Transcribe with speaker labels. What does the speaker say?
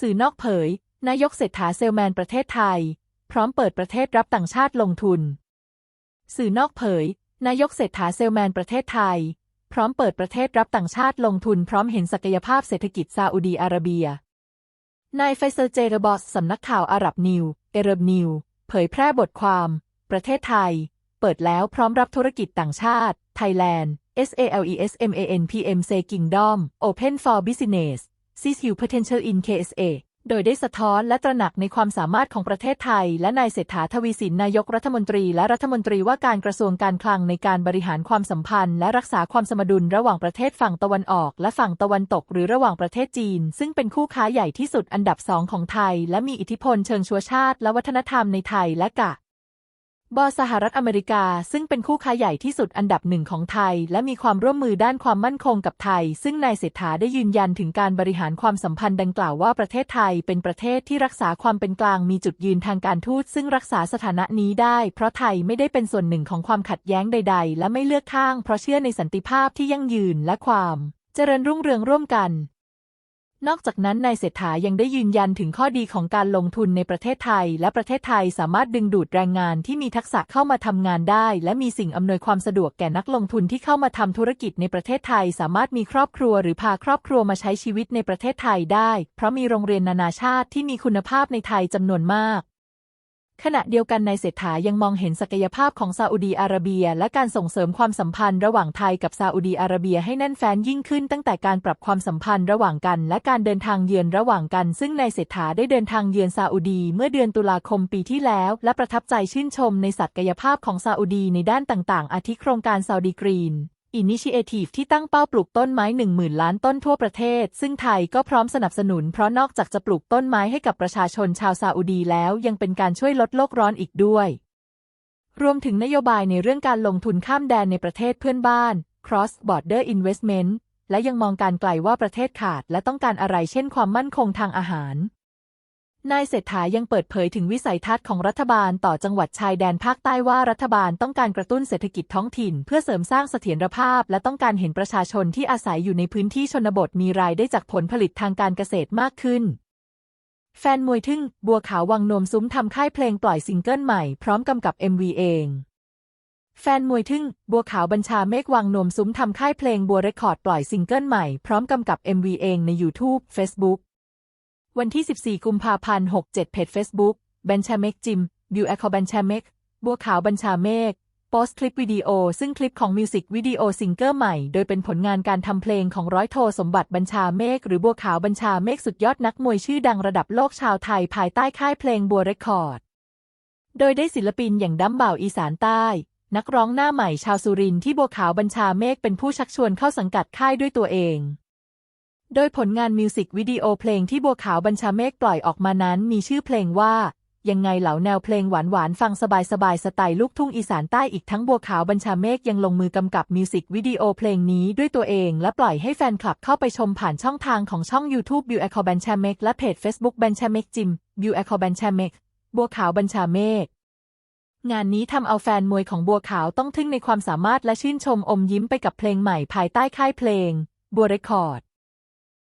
Speaker 1: สื่อนอกเผย นายกเศรษฐาเซลแมนประเทศไทย พร้อมเปิดประเทศรับต่างชาติลงทุน สื่อนอกเผย นายกเศรษฐาเซลแมนประเทศไทย พร้อมเปิดประเทศรับต่างชาติลงทุน พร้อมเห็นศักยภาพเศรษฐกิจซาอุดีอาระเบีย นายไฟเซอร์เจเรบอสสำนักข่าวอาหรับนิว เอเรบนิว เผยแพร่บทความ ประเทศไทย เปิดแล้วพร้อมรับธุรกิจต่างชาติ Thailand SALESMANPM Say Kingdom Open for Business Sees Huge Potential in KSA โดยได้สะท้อนและตระหนักในความสามารถของประเทศไทย และนายเศรษฐาทวีสินนายกรัฐมนตรีและรัฐมนตรีว่าการกระทรวงการคลังในการบริหารความสัมพันธ์ และรักษาความสมดุลระหว่างประเทศฝั่งตะวันออก และฝั่งตะวันตก หรือระหว่างประเทศจีน ซึ่งเป็นคู่ค้าใหญ่ที่สุดอันดับสองของไทย และมีอิทธิพลเชิงชัวชาติ และวัฒนธรรมในไทยและกะ บสหรัฐอเมริกาซึ่งเป็นคู่ค้าใหญ่ที่สุดอันดับหนึ่งของไทย และมีความร่วมมือด้านความมั่นคงกับไทย ซึ่งนายเศรษฐาได้ยืนยันถึงการบริหารความสัมพันธ์ดังกล่าวว่าประเทศไทยเป็นประเทศที่รักษาความเป็นกลางมีจุดยืนทางการทูตซึ่งรักษาสถานะนี้ได้ เพราะไทยไม่ได้เป็นส่วนหนึ่งของความขัดแย้งใด ๆ และไม่เลือกข้าง เพราะเชื่อในสันติภาพที่ยั่งยืนและความ เจริญรุ่งเรืองร่วมกัน นอกจากนั้นนายเศรษฐายังได้ยืนยันถึงข้อดีของการลงทุนในประเทศไทย และประเทศไทยสามารถดึงดูดแรงงานที่มีทักษะเข้ามาทำงานได้ และมีสิ่งอำนวยความสะดวกแก่นักลงทุนที่เข้ามาทำธุรกิจในประเทศไทย สามารถมีครอบครัวหรือพาครอบครัวมาใช้ชีวิตในประเทศไทยได้ เพราะมีโรงเรียนนานาชาติที่มีคุณภาพในไทยจำนวนมาก ขณะเดียวกันนายเศรษฐายังมองเห็นศักยภาพของซาอุดีอาระเบีย และการส่งเสริมความสัมพันธ์ระหว่างไทยกับซาอุดีอาระเบียให้แน่นแฟ้นยิ่งขึ้นตั้งแต่การปรับความสัมพันธ์ระหว่างกัน และการเดินทางเยือนระหว่างกัน ซึ่งนายเศรษฐาได้เดินทางเยือนซาอุดีเมื่อเดือนตุลาคมปีที่แล้ว และประทับใจชื่นชมในศักยภาพของซาอุดีในด้านต่าง ๆ อาทิโครงการซาอุดีกรีน อินิชิเอทีฟที่ตั้งเป้าปลูกต้นไม้ 10,000 ล้านต้นทั่วประเทศ ซึ่งไทยก็พร้อมสนับสนุน เพราะนอกจากจะปลูกต้นไม้ให้กับประชาชนชาวซาอุดีแล้วยังเป็นการช่วยลดโลกร้อนอีกด้วย รวมถึงนโยบายในเรื่องการลงทุนข้ามแดนในประเทศเพื่อนบ้าน cross border investment และยังมองการไกลว่าประเทศขาดและต้องการอะไรเช่นความมั่นคงทางอาหาร นายเศรษฐายังเปิดเผยถึงวิสัยทัศน์ของรัฐบาลต่อจังหวัดชายแดนภาคใต้ว่ารัฐบาลต้องการกระตุ้นเศรษฐกิจท้องถิ่น เพื่อเสริมสร้างเสถียรภาพ และต้องการเห็นประชาชนที่อาศัยอยู่ในพื้นที่ชนบทมีรายได้จากผลผลิตทางการเกษตรมากขึ้น แฟนมวยทึ่ง บัวขาววังนมซุ้มทำค่ายเพลงปล่อยซิงเกิลใหม่พร้อมกำกับ MV เองแฟนมวยทึ่ง บัวขาวบัญชาเมฆวังนมซุ้มทำค่ายเพลงบัวเรคคอร์ดปล่อยซิงเกิลใหม่พร้อมกำกับ MV เองใน YouTube Facebook วันที่ 14 กุมภาพันธ์ 67 เพจ Facebook บัญชาเมกจิม บิวแอคคอบัญชาเมก บัวขาวบัญชาเมกโพสต์คลิปวิดีโอ ซึ่งคลิปของมิวสิกวิดีโอซิงเกิลใหม่ โดยเป็นผลงานการทำเพลงของร้อยโทสมบัติบัญชาเมฆหรือบัวขาวบัญชาเมฆสุดยอดนักมวยชื่อดังระดับโลกชาวไทยภายใต้ค่ายเพลงบัวเรคคอร์ด โดยได้ศิลปินอย่างดัมบ่าวอีสานใต้ นักร้องหน้าใหม่ชาวสุรินที่บัวขาวบัญชาเมฆเป็นผู้ชักชวนเข้าสังกัดค่ายด้วยตัวเอง โดยผลงานมิวสิกวิดีโอเพลงที่บัวขาวบัญชาเมฆปล่อยออกมานั้นมีชื่อเพลงว่า ยังไงเหล่าแนวเพลงหวานๆฟังสบายๆสไตล์ลูกทุ่งอีสานใต้อีกทั้งบัวขาวบัญชาเมฆยังลงมือกำกับมิวสิกวิดีโอเพลงนี้ด้วยตัวเองและปล่อยให้แฟนคลับเข้าไปชมผ่านช่องทางของช่อง YouTube บิวแอคคอบัญชาเมฆและเพจ Facebook บัญชาเมฆจิมบิวแอคอบัญชาเมฆบัวขาวบัญชาเมฆงานนี้ทำเอาแฟนมวยของบัวขาวต้องทึ่งในความสามารถและชื่นชมอมยิ้มไปกับเพลงใหม่ภายใต้ค่ายเพลงบัวเรคคอร์ด